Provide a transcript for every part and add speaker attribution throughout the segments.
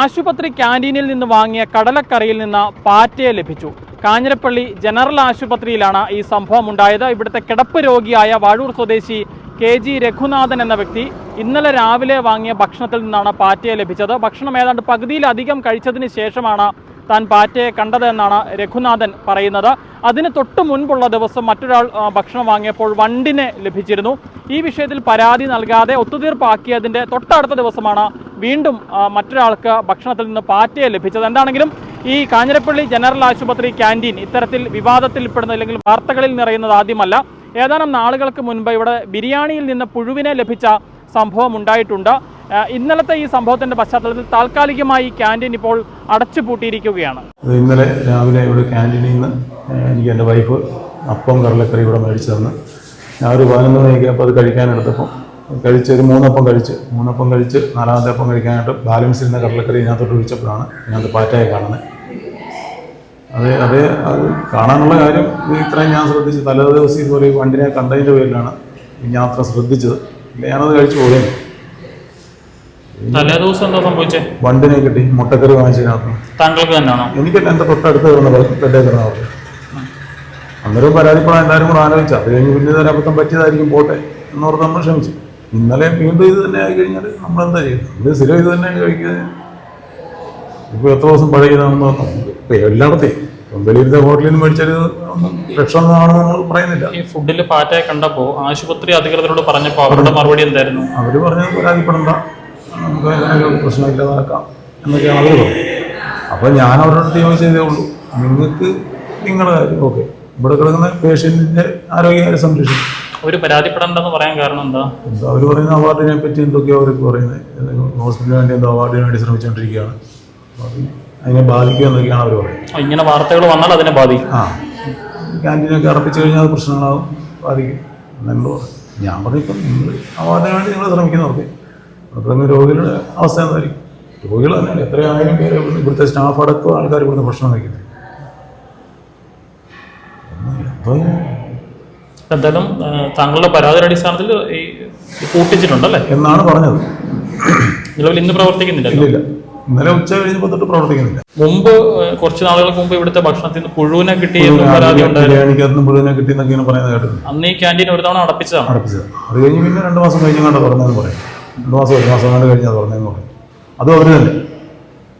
Speaker 1: ആശുപത്രി ക്യാന്റീനിൽ നിന്ന് വാങ്ങിയ കടലക്കറിയിൽ നിന്ന് പാറ്റയെ ലഭിച്ചു. കാഞ്ഞിരപ്പള്ളി ജനറൽ ആശുപത്രിയിലാണ് ഈ സംഭവം ഉണ്ടായത്. ഇവിടുത്തെ കിടപ്പ് രോഗിയായ വാഴൂർ സ്വദേശി കെ ജി രഘുനാഥൻ എന്ന വ്യക്തി ഇന്നലെ രാവിലെ വാങ്ങിയ ഭക്ഷണത്തിൽ നിന്നാണ് പാറ്റയെ ലഭിച്ചത്. ഭക്ഷണം ഏതാണ്ട് പകുതിയിലധികം കഴിച്ചതിന് ശേഷമാണ് താൻ പാറ്റയെ കണ്ടതെന്നാണ് രഘുനാഥൻ പറയുന്നത്. അതിന് തൊട്ട് മുൻപുള്ള ദിവസം മറ്റൊരാൾ ഭക്ഷണം വാങ്ങിയപ്പോൾ വണ്ടിനെ ലഭിച്ചിരുന്നു. ഈ വിഷയത്തിൽ പരാതി നൽകാതെ ഒത്തുതീർപ്പാക്കിയതിന്റെ തൊട്ടടുത്ത ദിവസമാണ് വീണ്ടും മറ്റൊരാൾക്ക് ഭക്ഷണത്തിൽ നിന്ന് പാറ്റയെ ലഭിച്ചത്. എന്താണെങ്കിലും ഈ കാഞ്ഞിരപ്പള്ളി ജനറൽ ആശുപത്രി ക്യാന്റീൻ ഇത്തരത്തിൽ വിവാദത്തിൽപ്പെടുന്ന അല്ലെങ്കിൽ വാർത്തകളിൽ നിറയുന്നത് ആദ്യമല്ല. ഏതാനും നാളുകൾക്ക് മുൻപ് ഇവിടെ ബിരിയാണിയിൽ നിന്ന് പുഴുവിനെ ലഭിച്ച സംഭവം ഉണ്ടായിട്ടുണ്ട്. ഇന്നലത്തെ ഈ സംഭവത്തിന്റെ പശ്ചാത്തലത്തിൽ താൽക്കാലികമായി ക്യാന്റീൻ ഇപ്പോൾ അടച്ചുപൂട്ടിയിരിക്കുകയാണ്.
Speaker 2: ഇന്നലെ രാവിലെ ഇവിടെ ക്യാന്റീനിൽ നിന്ന് എനിക്ക് എന്റെ വൈഫ് അപ്പം കടലക്കറി ഇവിടെ മേടിച്ചു തന്ന്. ഞാൻ ഒരു പതിനൊന്ന് മണിയൊക്കെ അപ്പോൾ അത് കഴിക്കാനെടുത്തപ്പം കഴിച്ച് ഒരു മൂന്നപ്പം കഴിച്ച്. മൂന്നപ്പം കഴിച്ച് നാലാമത്തെ അപ്പം കഴിക്കാനായിട്ട് ബാലൻസ് ഇരുന്ന കടലക്കറി ഇതിനകത്തോട്ട് ഒഴിച്ചപ്പോഴാണ് ഇതിനകത്ത് പാറ്റയെ കാണുന്നത്. അതെ അതെ അത് കാണാനുള്ള കാര്യം ഇത് ഇത്രയും ഞാൻ ശ്രദ്ധിച്ചു തലേ ദിവസം ഇതുപോലെ ഈ വണ്ടിനെ കണ്ടതിന്റെ പേരിലാണ് ഞാൻ അത്ര ശ്രദ്ധിച്ചത്. ഞാനത് കഴിച്ചു പോയത്
Speaker 1: തലേ ദിവസം എന്താ സംഭവിച്ചത്
Speaker 2: വണ്ടിനെ കിട്ടി മുട്ടക്കറി വാങ്ങിച്ചതിനകത്ത്.
Speaker 1: താങ്കൾക്ക് തന്നെയാണോ?
Speaker 2: എനിക്കല്ല എന്റെ തൊട്ടടുത്ത് കിടന്ന ബെഡേ കിടന്ന അന്നേരം പരാതിപ്പെടാൻ എല്ലാവരും കൂടെ ആലോചിച്ചു. അത് കഴിഞ്ഞ് പിന്നെ അബദ്ധം പറ്റിയതായിരിക്കും പോട്ടെ എന്നോർത്ത് നമ്മൾ ക്ഷമിച്ചു. ഇന്നലെ വീണ്ടും ഇത് തന്നെ ആയി കഴിഞ്ഞാൽ നമ്മൾ എന്താ ചെയ്യുന്നത്? ഇത് സ്ഥിരം ഇത് തന്നെ കഴിക്കുന്നത് ഇപ്പോൾ എത്ര ദിവസം പഴകിയതാണെന്ന് പറഞ്ഞു ഇപ്പം എല്ലായിടത്തെയും വെളിയിലത്തെ ഹോട്ടലിൽ നിന്ന് മേടിച്ചത് ഒന്നും നമ്മൾ പറയുന്നില്ല.
Speaker 1: ഈ ഫുഡിൽ പാറ്റയെ കണ്ടപ്പോൾ ആശുപത്രി അധികൃതരോട് പറഞ്ഞപ്പോൾ അവരുടെ മറുപടി എന്തായിരുന്നു?
Speaker 2: അവർ പറഞ്ഞത് പരാതിപ്പെടണ്ട. നമുക്ക് അങ്ങനെ ഒരു പ്രശ്നമില്ലാതാക്കാം എന്നൊക്കെയാണ് അവർ പറഞ്ഞത്. അപ്പോൾ ഞാൻ അവരുടെ അടുത്ത് ചെയ്തേ ഉള്ളൂ. നിങ്ങൾക്ക് നിങ്ങളുടെ കാര്യം ഓക്കെ. ഇവിടെ കിടക്കുന്ന പേഷ്യന്റിന്റെ ആരോഗ്യകാര്യം സംരക്ഷിക്കും
Speaker 1: അവർ പരാതിപ്പെടേണ്ടെന്ന് പറയാൻ കാരണം എന്താ?
Speaker 2: അവർ പറയുന്ന അവാർഡിനെ പറ്റി എന്തൊക്കെയോ അവർ പറയുന്നത് ഹോസ്പിറ്റലിന് വേണ്ടി എന്തോ അവാർഡിന് വേണ്ടി ശ്രമിച്ചുകൊണ്ടിരിക്കുകയാണ് അതിനെ ബാധിക്കുക എന്നൊക്കെയാണ് അവർ പറയുന്നത്.
Speaker 1: ഇങ്ങനെ വാർത്തകൾ വന്നാൽ അതിനെ ബാധിക്കും.
Speaker 2: ആ. ക്യാന്റീനൊക്കെ അർപ്പിച്ചു കഴിഞ്ഞാൽ അത് പ്രശ്നങ്ങളാവും ബാധിക്കും. എന്നല്ലോ ഞാൻ പറഞ്ഞിപ്പം നിങ്ങൾ അവാർഡിന് വേണ്ടി നിങ്ങൾ ശ്രമിക്കുന്നവർക്ക് അവിടുത്തെ രോഗികളുടെ അവസ്ഥ എന്തായിരിക്കും? രോഗികൾ തന്നെയാണ് ആയിരം പേര് ഇവിടുത്തെ സ്റ്റാഫ് അടക്കം ആൾക്കാർ ഇവിടുന്ന് ഭക്ഷണം കഴിക്കുന്നത്
Speaker 1: എന്തായാലും താങ്കളുടെ പരാതിയുടെ അടിസ്ഥാനത്തിൽ ഈ പൂട്ടിച്ചിട്ടുണ്ടല്ലേ
Speaker 2: എന്നാണ് പറഞ്ഞത്.
Speaker 1: നിലവിൽ ഇന്ന്
Speaker 2: പ്രവർത്തിക്കുന്നില്ല ഇന്നലെ ഉച്ച കഴിഞ്ഞപ്പോൾ തൊട്ട് പ്രവർത്തിക്കുന്നില്ല.
Speaker 1: മുമ്പ് കുറച്ച് നാളുകൾക്ക് മുമ്പ് ഇവിടുത്തെ ഭക്ഷണത്തിൽ നിന്ന് പുഴുവിനെ കിട്ടി പരാതി ഉണ്ടായിരുന്നു?
Speaker 2: ബിരിയാണിക്കകത്ത് മുഴുവനെ കിട്ടിയെന്നൊക്കെയാണ് പറയുന്നത് കേട്ടത്
Speaker 1: അന്ന് ഈ ക്യാന്റീൻ ഒരു തവണ അടപ്പിച്ചതാണ്.
Speaker 2: അടപ്പിച്ചത് അത് കഴിഞ്ഞ് പിന്നെ രണ്ട് മാസം കഴിഞ്ഞ് കണ്ട തുറന്നതെന്ന് പറയും. രണ്ട് മാസം ഒരു മാസം കണ്ട് കഴിഞ്ഞാൽ തുറന്നതെന്ന് പറയും. അതും അവർ തന്നെ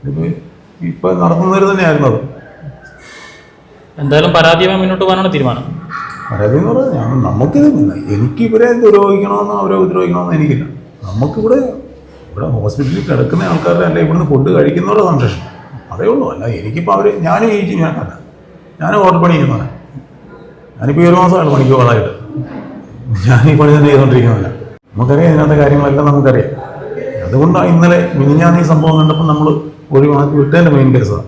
Speaker 2: ഇതിപ്പോൾ ഇപ്പം നടത്തുന്നവർ തന്നെയായിരുന്നു അത്.
Speaker 1: എന്തായാലും പരാതിയുമായി മുന്നോട്ട് പോകാനാണ് തീരുമാനം.
Speaker 2: പരാതി പറഞ്ഞാൽ ഞാൻ നമുക്കിത് എനിക്ക് ഇവരെ ഉപദ്രവിക്കണമെന്നോ അവരെ ഉപദ്രവിക്കണമെന്നോ എനിക്കില്ല. നമുക്കിവിടെ ഇവിടെ ഹോസ്പിറ്റലിൽ കിടക്കുന്ന ആൾക്കാരുടെ അല്ല ഇവിടുന്ന് ഫുഡ് കഴിക്കുന്നവരുടെ സംരക്ഷണം? അതേ ഉള്ളൂ. അല്ല എനിക്കിപ്പോൾ അവർ ഞാനും ഞാൻ കണ്ട. ഞാൻ ഹോട്ടൽ പണി ചെയ്യുന്നതാണ് ഞാനിപ്പോൾ ഈ ഒരു മാസമാണ് പണിക്ക് പോകാനായിട്ട്. ഞാൻ ഈ പണി തന്നെ ചെയ്തുകൊണ്ടിരിക്കുന്നില്ല നമുക്കറിയാം ഇതിനകത്തെ കാര്യങ്ങളെല്ലാം നമുക്കറിയാം. അതുകൊണ്ടാണ് ഇന്നലെ മിനിഞ്ഞാന്ന് ഈ സംഭവം കണ്ടപ്പോൾ നമ്മൾ ഒഴിവാക്കി വിട്ടതിന്റെ മെയിൻ കേസാണ്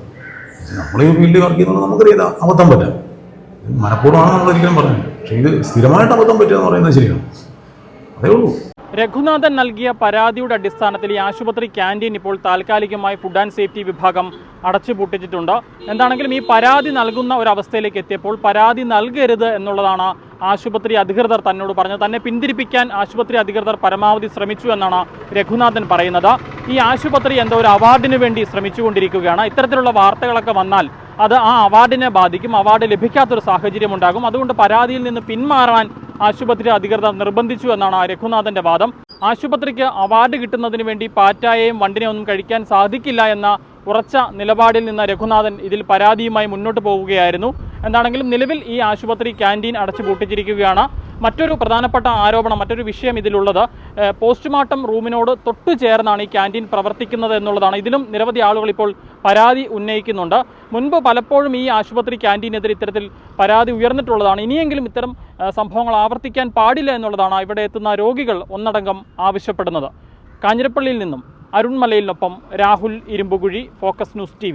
Speaker 2: നമ്മൾ ഈ ഫീൽഡിൽ വർക്ക് ചെയ്യുന്നത് നമുക്കറിയാം അബദ്ധം പറ്റാം ഇത് മനഃപൂർവമാണ് നമ്മൾ ഒരിക്കലും പറഞ്ഞില്ല പക്ഷേ ഇത് സ്ഥിരമായിട്ട് അബദ്ധം പറ്റുക പറയുന്നത് ശരിയാണ്. അതേ ഉള്ളൂ.
Speaker 1: രഘുനാഥൻ നൽകിയ പരാതിയുടെ അടിസ്ഥാനത്തിൽ ഈ ആശുപത്രി ക്യാന്റീൻ ഇപ്പോൾ താൽക്കാലികമായി ഫുഡ് ആൻഡ് സേഫ്റ്റി വിഭാഗം അടച്ചുപൂട്ടിച്ചിട്ടുണ്ട്. എന്താണെങ്കിലും ഈ പരാതി നൽകുന്ന ഒരു അവസ്ഥയിലേക്ക് എത്തിയപ്പോൾ പരാതി നൽകരുത് എന്നുള്ളതാണ് ആശുപത്രി അധികൃതർ തന്നോട് പറഞ്ഞത്. തന്നെ പിന്തിരിപ്പിക്കാൻ ആശുപത്രി അധികൃതർ പരമാവധി ശ്രമിച്ചു എന്നാണ് രഘുനാഥൻ പറയുന്നത്. ഈ ആശുപത്രി എന്തോ ഒരു അവാർഡിന് വേണ്ടി ശ്രമിച്ചുകൊണ്ടിരിക്കുകയാണ്. ഇത്തരത്തിലുള്ള വാർത്തകളൊക്കെ വന്നാൽ അത് ആ അവാർഡിനെ ബാധിക്കും അവാർഡ് ലഭിക്കാത്തൊരു സാഹചര്യം ഉണ്ടാകും. അതുകൊണ്ട് പരാതിയിൽ നിന്ന് പിന്മാറാൻ ആശുപത്രി അധികൃതർ നിർബന്ധിച്ചു എന്നാണ് രഘുനാഥന്റെ വാദം. ആശുപത്രിക്ക് അവാർഡ് കിട്ടുന്നതിന് വേണ്ടി പാറ്റായെയും വണ്ടിനെ ഒന്നും കഴിക്കാൻ സാധിക്കില്ല എന്ന ഉറച്ച നിലപാടിൽ നിന്ന് രഘുനാഥൻ ഇതിൽ പരാതിയുമായി മുന്നോട്ട് പോവുകയായിരുന്നു. എന്താണെങ്കിലും നിലവിൽ ഈ ആശുപത്രി ക്യാന്റീൻ അടച്ചു പൂട്ടിച്ചിരിക്കുകയാണ് മറ്റൊരു പ്രധാനപ്പെട്ട ആരോപണം മറ്റൊരു വിഷയം ഇതിലുള്ളത്. പോസ്റ്റ്മോർട്ടം റൂമിനോട് തൊട്ടു ചേർന്നാണ് ഈ ക്യാന്റീൻ പ്രവർത്തിക്കുന്നത് എന്നുള്ളതാണ്. ഇതിലും നിരവധി ആളുകൾ ഇപ്പോൾ പരാതി ഉന്നയിക്കുന്നുണ്ട്. മുൻപ് പലപ്പോഴും ഈ ആശുപത്രി ക്യാന്റീനെതിരെ ഇത്തരത്തിൽ പരാതി ഉയർന്നിട്ടുള്ളതാണ്. ഇനിയെങ്കിലും ഇത്തരം സംഭവങ്ങൾ ആവർത്തിക്കാൻ പാടില്ല എന്നുള്ളതാണ് ഇവിടെ എത്തുന്ന രോഗികൾ ഒന്നടങ്കം ആവശ്യപ്പെടുന്നത്. കാഞ്ഞിരപ്പള്ളിയിൽ നിന്നും അരുൺമലയിലിനൊപ്പം Rahul Irumpukuzhi Focus News T